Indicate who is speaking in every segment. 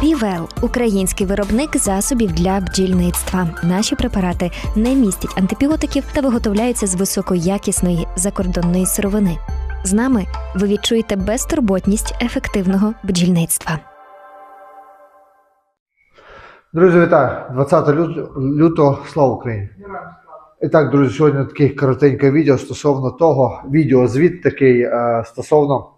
Speaker 1: Півел український виробник засобів для бджільництва. Наші препарати не містять антибіотиків та виготовляються з високоякісної закордонної сировини. З нами ви відчуєте безтурботність ефективного бджільництва.
Speaker 2: Друзі, вітаю! 20 лют- лютого, слава Україні! І так, друзі, сьогодні таке коротеньке відео стосовно того, відеозвіт такий е, стосовно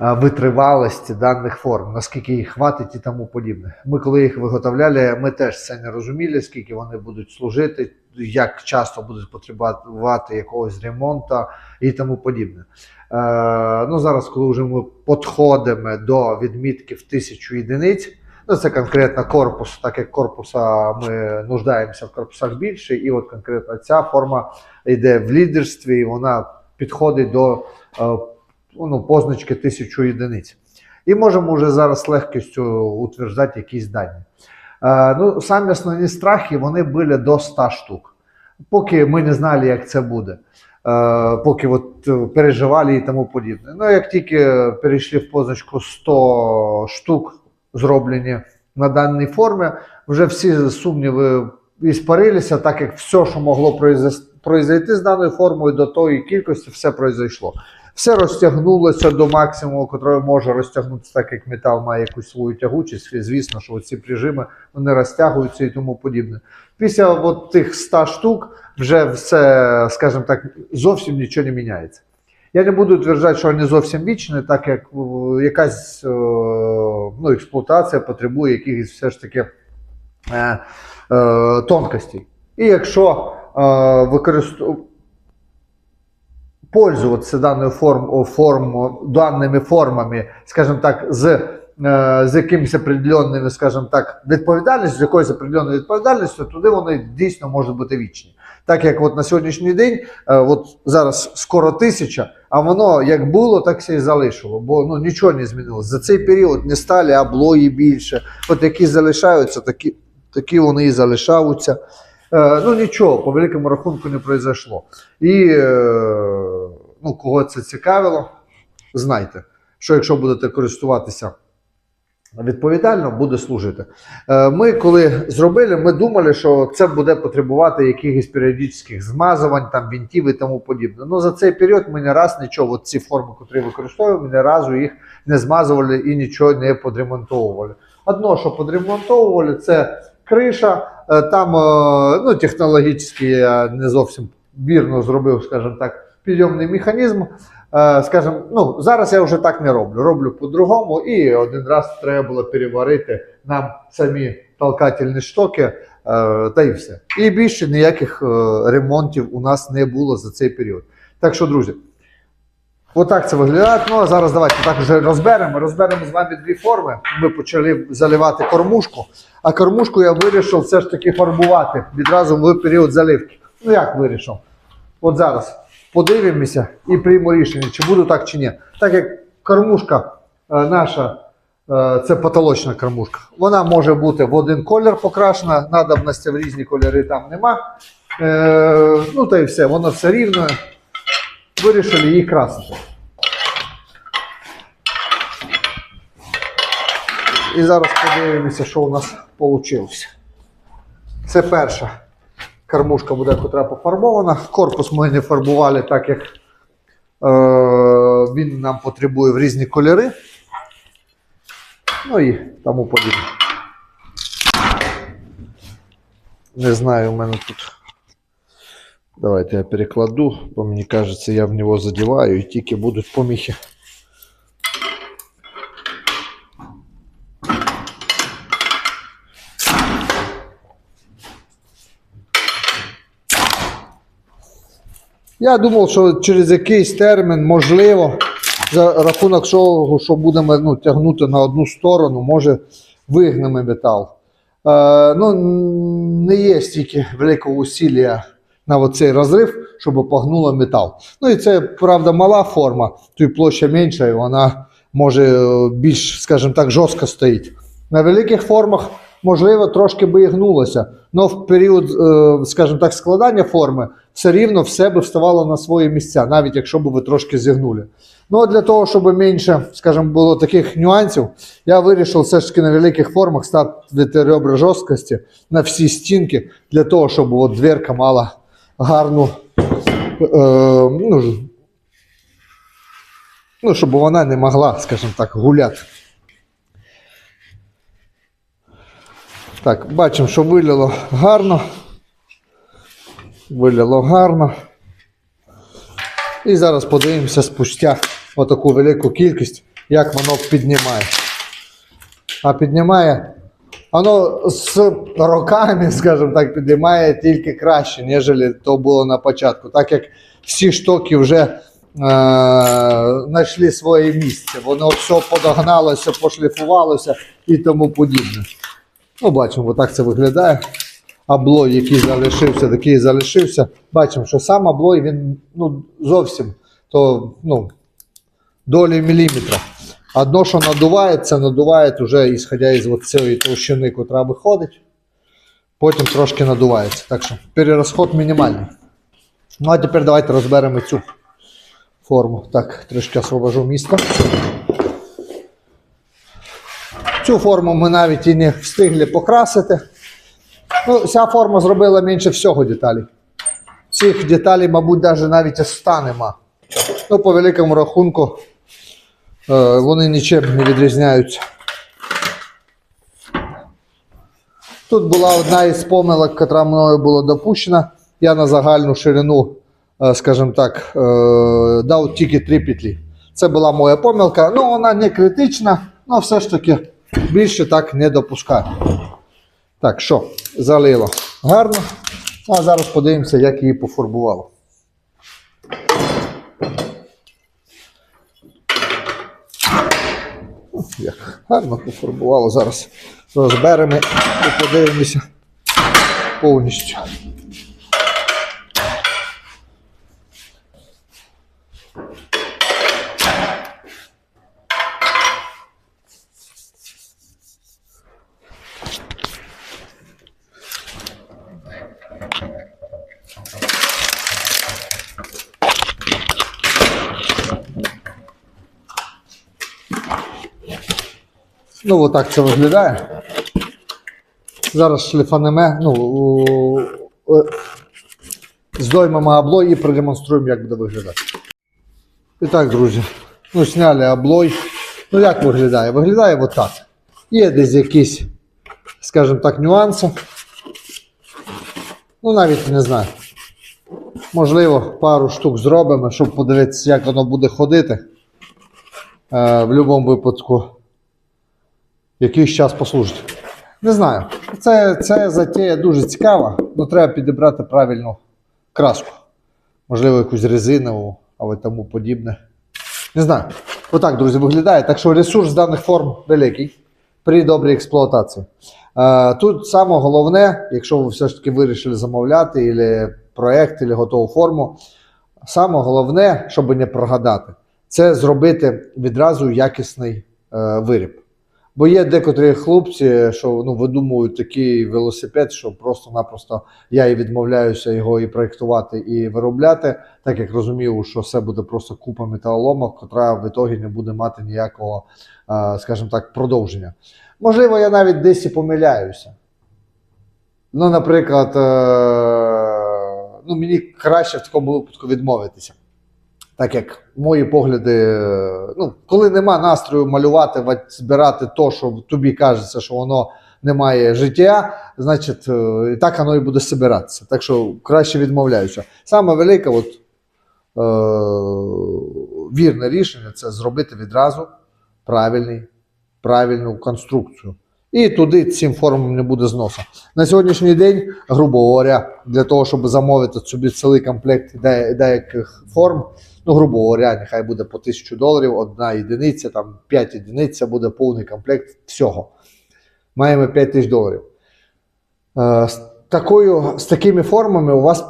Speaker 2: витривалості даних форм, наскільки їх хватить і тому подібне. Ми, коли їх виготовляли, ми теж це не розуміли, скільки вони будуть служити, як часто будуть потребувати якогось ремонту і тому подібне. Е, ну, зараз, коли вже ми підходимо до відмітки в тисячу єдиниць. Ну, це конкретно корпус, так як корпуса ми нуждаємося в корпусах більше, і от конкретно ця форма йде в лідерстві, і вона підходить до е, ну, позначки 1000 єдиниць. І можемо вже зараз з легкістю утверждати якісь дані. Е, ну, самі основні страхи вони були до 100 штук. Поки ми не знали, як це буде. Е, поки от е, переживали і тому подібне. Ну, як тільки перейшли в позначку 100 штук, зроблені на даній формі, вже всі сумніви іспарилися, так як все, що могло произойти з даною формою, до тої кількості, все произойшло. Все розтягнулося до максимуму, який може розтягнутися, так як метал має якусь свою тягучість. Звісно, що ці прижими вони розтягуються і тому подібне. Після от тих 100 штук вже все, скажімо так, зовсім нічого не міняється. Я не буду тверджати, що вони зовсім вічні, так як е, якась е, ну, експлуатація потребує якихось все ж таки е, е, тонкостей. І якщо е, використовувати пользуватися даною форм, форм, даними формами, скажімо так, з, з якимись определенними, скажімо так, відповідальністю, з якоюсь определенною відповідальністю, туди вони дійсно можуть бути вічні. Так як от на сьогоднішній день, е, от зараз скоро тисяча, а воно як було, так все і залишило. Бо ну нічого не змінилося. За цей період не стали облої більше. От які залишаються, такі, такі вони і залишаються. Е, ну нічого, по великому рахунку не произошло. І е, ну, кого це цікавило, знайте, що якщо будете користуватися відповідально, буде служити. Е, Ми, коли зробили, ми думали, що це буде потребувати якихось періодичних змазувань, там вінтів і тому подібне. Ну за цей період ми не раз нічого, от ці форми, які використовуємо, ні разу їх не змазували і нічого не подремонтовували. Одно, що подремонтовували, це криша. Е, Там е, ну, технологічно я не зовсім вірно зробив, скажімо так, підйомний механізм. Е, Скажімо, ну, зараз я вже так не роблю. Роблю по-другому, і один раз треба було переварити нам самі толкательні штоки, е, та й все. І більше ніяких е, ремонтів у нас не було за цей період. Так що, друзі, отак це виглядає. Ну а зараз давайте так вже розберемо. Розберемо з вами дві форми. Ми почали заливати кормушку, а кормушку я вирішив все ж таки фарбувати відразу в період заливки. Ну як вирішив? От зараз подивимося і приймемо рішення, чи буду так чи ні. Так як кормушка е, наша, е, це потолочна кормушка, вона може бути в один колір покрашена, надобності в різні кольори там нема. Е, ну та й все, воно все рівно. Вирішили її красити. І зараз подивимося, що у нас вийшло. Це перша кормушка буде, котра пофарбована. Корпус ми не фарбували, так як е, він нам потребує в різні кольори. Ну і тому подібне. Не знаю, у мене тут. Давайте я перекладу, бо мені кажеться, я в нього задіваю і тільки будуть поміхи. Я думав, що через якийсь термін, можливо, за рахунок того, що будемо ну, тягнути на одну сторону, може вигнемо метал. Е, ну, не є стільки великого усілля на оцей розрив, щоб погнуло метал. Ну і це, правда, мала форма, то площа менша, і вона може більш, скажімо так, жорстко стоїть. На великих формах можливо, трошки би і гнулося. але в період, е, скажімо так, складання форми все рівно все би вставало на свої місця, навіть якщо б ви трошки зігнули. Ну, а для того, щоб менше, скажімо, було таких нюансів, я вирішив все ж таки на великих формах ставити ребра жорсткості на всі стінки, для того, щоб от дверка мала гарну. Е, ну, ну, щоб вона не могла, скажімо так, гуляти. Так, бачимо, що вилило гарно. Вилило гарно. І зараз подивимося спустя отаку велику кількість, як воно піднімає. А піднімає, воно з роками, скажімо так, піднімає тільки краще, ніж то було на початку. Так як всі штоки вже е, знайшли своє місце. Воно все подогналося, пошліфувалося і тому подібне. Ну, бачимо, отак це виглядає. Аблой, який залишився, такий залишився. Бачимо, що сам аблой він ну, зовсім то, ну, долі міліметра. Одно, що надувається, надуває вже ісходя із цієї товщини, котра виходить. Потім трошки надувається. Так що перерозход мінімальний. Ну а тепер давайте розберемо цю форму. Так, трішки освобожу місто. Цю форму ми навіть і не встигли покрасити. Ну, ця форма зробила менше всього деталей. Цих деталей, мабуть, навіть навіть ста нема. Ну, по великому рахунку, е, вони нічим не відрізняються. Тут була одна із помилок, яка мною була допущена. Я на загальну ширину, е, скажімо так, е, дав тільки три петлі. Це була моя помилка. Ну, вона не критична, але все ж таки більше так не допускаю. Так, що, залило гарно. А зараз подивимося, як її пофарбувало. Як гарно пофарбувало. Зараз розберемо і подивимося повністю. Ну, отак це виглядає. Зараз шліфанеме, ну, здоймемо облой і продемонструємо, як буде виглядати. І так, друзі, ну, зняли облой. Ну, як виглядає? Виглядає отак. Є десь якісь, скажімо так, нюанси. Ну, навіть не знаю. Можливо, пару штук зробимо, щоб подивитися, як воно буде ходити. Е, в будь-якому випадку якийсь час послужить. Не знаю. Це, це затея дуже цікава, але треба підібрати правильну краску. Можливо, якусь резинову або тому подібне. Не знаю. Отак, друзі, виглядає. Так що ресурс даних форм великий при добрій експлуатації. Е, Тут саме головне, якщо ви все ж таки вирішили замовляти ілі проект, або готову форму, саме головне, щоб не прогадати, це зробити відразу якісний е, виріб. Бо є декотрі хлопці, що ну, видумують такий велосипед, що просто-напросто я і відмовляюся його і проєктувати, і виробляти, так як розумію, що все буде просто купа металоломок, котра в ітогі не буде мати ніякого, скажімо так, продовження. Можливо, я навіть десь і помиляюся. Ну, наприклад, е, ну, мені краще в такому випадку відмовитися. Так як мої погляди, ну, коли нема настрою малювати, збирати то, що тобі кажеться, що воно не має життя, значить, е, і так воно і буде збиратися. Так що краще відмовляюся. Саме велике, от, е, вірне рішення це зробити відразу правильний, правильну конструкцію. І туди цим формам не буде зносу. На сьогоднішній день, грубо говоря, для того, щоб замовити собі цілий комплект деяких форм, ну, грубо говоря, нехай буде по 1000 доларів, одна єдиниця, там 5 єдиниць, це буде повний комплект всього. Маємо 5 тисяч доларів. Е, З, такою, з такими формами у вас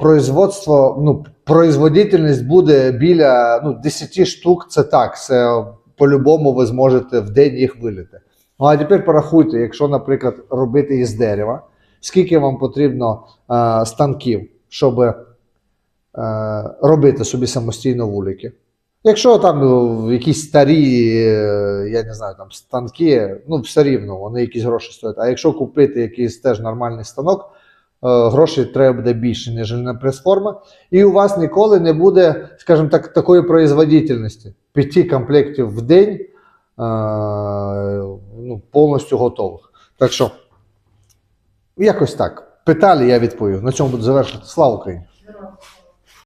Speaker 2: производство, ну, производительність буде біля ну, 10 штук, це так. Це по-любому ви зможете в день їх вилити. Ну а тепер порахуйте, якщо, наприклад, робити із дерева, скільки вам потрібно е, станків, щоб е, робити собі самостійно вулики. Якщо там е, якісь старі, е, я не знаю, там станки, ну все рівно, вони якісь гроші стоять. А якщо купити якийсь теж нормальний станок, е, грошей треба буде більше, ніж на прес-форма. І у вас ніколи не буде, скажімо так, такої производительності. П'яти комплектів в день е, ну, повністю готових. Так що, якось так. Питали, я відповів. На цьому буду завершити. Слава Україні!